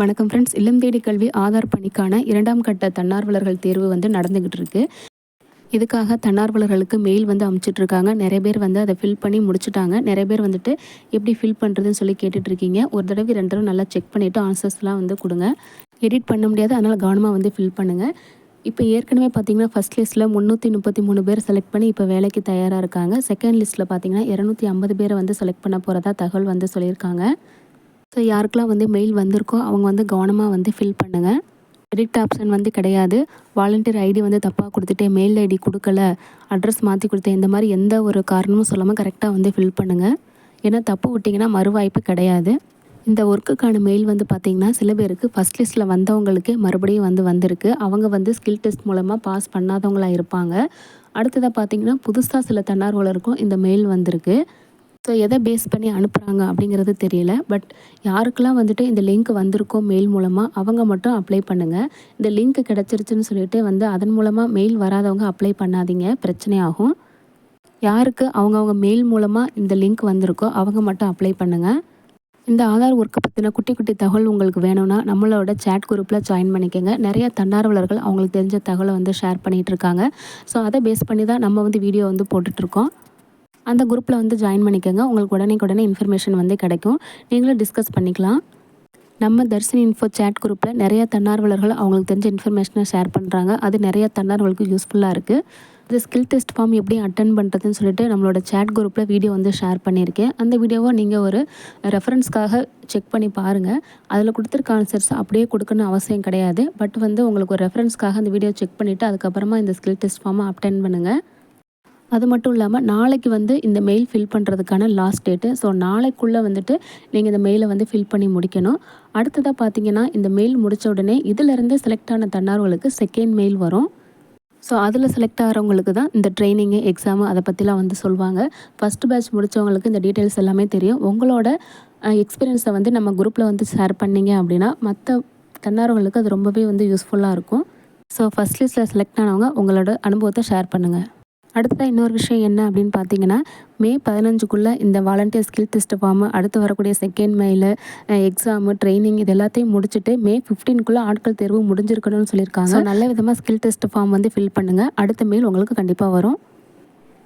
வணக்கம் ஃப்ரெண்ட்ஸ் இல்லம் தேடி கல்வி ஆதார் பணிக்கான இரண்டாம் கட்ட தன்னார்வலர்கள் தேர்வு வந்து நடந்துக்கிட்டு இருக்கு இதுக்காக தன்னார்வலர்களுக்கு மெயில் வந்து அமுச்சிட்ருக்காங்க நிறைய பேர் வந்து அதை ஃபில் பண்ணி முடிச்சுட்டாங்க. நிறைய பேர் வந்துட்டு எப்படி ஃபில் பண்ணுறதுன்னு சொல்லி கேட்டுட்ருக்கீங்க ஒரு தடவை ரெண்டு தடவை நல்லா செக் பண்ணிவிட்டு ஆன்சர்ஸ்லாம் வந்து கொடுங்க. எடிட் பண்ண முடியாது. அதனால் கவனமாக வந்து ஃபில் பண்ணுங்கள் இப்போ ஏற்கனவே பார்த்தீங்கன்னா ஃபஸ்ட் லிஸ்ட்டில் முந்நூற்றி முப்பத்தி மூணு பேர் செலக்ட் பண்ணி இப்போ வேலைக்கு தயாராக இருக்காங்க. செகண்ட் லிஸ்ட்டில் பார்த்தீங்கன்னா இரநூத்தி ஐம்பது பேரை வந்து செலக்ட் பண்ண போகிறதா தகவல் வந்து சொல்லியிருக்காங்க. ஸோ யாருக்கெல்லாம் வந்து மெயில் வந்திருக்கோ அவங்க வந்து கவனமாக வந்து ஃபில் பண்ணுங்கள் எடிட் ஆப்ஷன் வந்து கிடையாது. வாலண்டியர் ஐடி வந்து தப்பாக கொடுத்துட்டு மெயில் ஐடி கொடுக்கல அட்ரஸ் மாற்றி கொடுத்தேன் இந்த மாதிரி எந்த ஒரு காரணமும் சொல்லாமல் கரெக்டாக வந்து ஃபில் பண்ணுங்கள் ஏன்னா தப்பு விட்டிங்கன்னா மறுவாய்ப்பு கிடையாது. இந்த ஒர்க்குக்கான மெயில் வந்து பார்த்திங்கன்னா சில பேருக்கு ஃபஸ்ட் லிஸ்ட்டில் வந்தவங்களுக்கே மறுபடியும் வந்து வந்திருக்கு. அவங்க வந்து ஸ்கில் டெஸ்ட் மூலமாக பாஸ் பண்ணாதவங்களாக இருப்பாங்க. அடுத்ததாக பார்த்திங்கன்னா புதுசாக சில தன்னார்வலருக்கும் இந்த மெயில் வந்திருக்கு. ஸோ எதை பேஸ் பண்ணி அனுப்புகிறாங்க அப்படிங்கிறது தெரியல. பட் யாருக்கெல்லாம் வந்துட்டு இந்த லிங்க் வந்திருக்கோ மெயில் மூலமாக அவங்க மட்டும் அப்ளை பண்ணுங்கள் இந்த லிங்க் கிடச்சிருச்சுன்னு சொல்லிட்டு வந்து அதன் மூலமாக மெயில் வராதவங்க அப்ளை பண்ணாதீங்க. பிரச்சனையாகும். யாருக்கு அவங்கவுங்க மெயில் மூலமாக இந்த லிங்க் வந்திருக்கோ அவங்க மட்டும் அப்ளை பண்ணுங்கள் இந்த ஆதார் ஒர்க்கை பற்றின குட்டி குட்டி தகவல் உங்களுக்கு வேணும்னா நம்மளோட சேட் குரூப்பில் ஜாயின் பண்ணிக்கோங்க. நிறைய தன்னார்வலர்கள் அவங்களுக்கு தெரிஞ்ச தகவலை வந்து ஷேர் பண்ணிகிட்ருக்காங்க ஸோ அதை பேஸ் பண்ணி தான் நம்ம வந்து வீடியோ வந்து போட்டுட்ருக்கோம் அந்த குரூப்பில் வந்து ஜாயின் பண்ணிக்கோங்க. உங்களுக்கு உடனே உடனே இன்ஃபர்மேஷன் வந்து கிடைக்கும். நீங்களும் டிஸ்கஸ் பண்ணிக்கலாம். நம்ம தர்ஷினி இன்ஃபோ சேட் குரூப்பில் நிறைய தன்னார்வலர்கள் அவங்களுக்கு தெரிஞ்ச இன்ஃபர்மேஷனை ஷேர் பண்ணுறாங்க அது நிறைய தன்னார்வலுக்கு யூஸ்ஃபுல்லாக இருக்குது இது ஸ்கில் டெஸ்ட் ஃபார்ம் எப்படி அட்டன் பண்ணுறதுன்னு சொல்லிட்டு நம்மளோட சேட் குரூப்பில் வீடியோ வந்து ஷேர் பண்ணியிருக்கேன். அந்த வீடியோவை நீங்கள் ஒரு ரெஃபரன்ஸ்க்காக செக் பண்ணி பாருங்கள் அதில் கொடுத்துருக்க ஆன்சர்ஸ் அப்படியே கொடுக்கணும் அவசியம் கிடையாது. பட் வந்து உங்களுக்கு ஒரு ரெஃபரன்ஸ்க்காக அந்த வீடியோ செக் பண்ணிவிட்டு அதுக்கப்புறமா இந்த ஸ்கில் டெஸ்ட் ஃபார்மை அட்டன் பண்ணுங்கள் அது மட்டும் இல்லாமல் நாளைக்கு வந்து இந்த மெயில் ஃபில் பண்ணுறதுக்கான லாஸ்ட் டேட்டு ஸோ நாளைக்குள்ளே வந்துட்டு நீங்கள் இந்த மெயிலை வந்து ஃபில் பண்ணி முடிக்கணும். அடுத்ததாக பார்த்தீங்கன்னா இந்த மெயில் முடித்த உடனே இதிலிருந்து செலக்ட் ஆன தன்னார்வலுக்கு செகண்ட் மெயில் வரும். ஸோ அதில் செலக்ட் ஆகிறவங்களுக்கு தான் இந்த ட்ரைனிங்கு எக்ஸாமு அதை பற்றிலாம் வந்து சொல்லுவாங்க ஃபஸ்ட் பேட்ச் முடித்தவங்களுக்கு இந்த டீட்டெயில்ஸ் எல்லாமே தெரியும். உங்களோட எக்ஸ்பீரியன்ஸை வந்து நம்ம குரூப்பில் வந்து ஷேர் பண்ணிங்க அப்படின்னா மற்ற தன்னார்வங்களுக்கு அது ரொம்பவே வந்து யூஸ்ஃபுல்லாக இருக்கும். ஸோ ஃபஸ்ட் லிஸ்ட்டில் செலக்ட் ஆனவங்க உங்களோட அனுபவத்தை ஷேர் பண்ணுங்கள் அடுத்ததாக இன்னொரு விஷயம் என்ன அப்படின்னு பார்த்தீங்கன்னா மே பதினஞ்சுக்குள்ளே இந்த வாலண்டியர் ஸ்கில் டெஸ்ட் ஃபார்மு அடுத்து வரக்கூடிய செகண்ட் மெயிலு எக்ஸாமு ட்ரைனிங் இது எல்லாத்தையும் முடிச்சுட்டு மே ஃபிஃப்டீனுக்குள்ளே ஆட்கள் தேர்வு முடிஞ்சிருக்கணும்னு சொல்லியிருக்காங்க. நல்ல விதமாக ஸ்கில் டெஸ்ட் ஃபார்ம் வந்து ஃபில் பண்ணுங்கள் அடுத்த மெயில் உங்களுக்கு கண்டிப்பாக வரும்.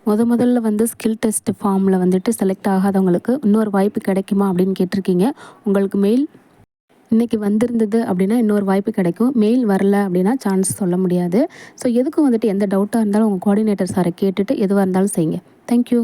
முத முதல்ல வந்து ஸ்கில் டெஸ்ட் ஃபார்மில் வந்துட்டு செலக்ட் ஆகாதவங்களுக்கு இன்னொரு வாய்ப்பு கிடைக்குமா அப்படின்னு கேட்டிருக்கீங்க. உங்களுக்கு மெயில் இன்றைக்கி வந்திருந்தது அப்படின்னா இன்னொரு வாய்ப்பு கிடைக்கும். மெயில் வரல அப்படின்னா சான்ஸ் சொல்ல முடியாது. ஸோ எதுக்கும் வந்துட்டு எந்த டவுட்டாக இருந்தாலும் உங்கள் கோஆர்டினேட்டர் சாரை கேட்டுட்டு எதுவாக இருந்தாலும் செய்யுங்க. தேங்க்யூ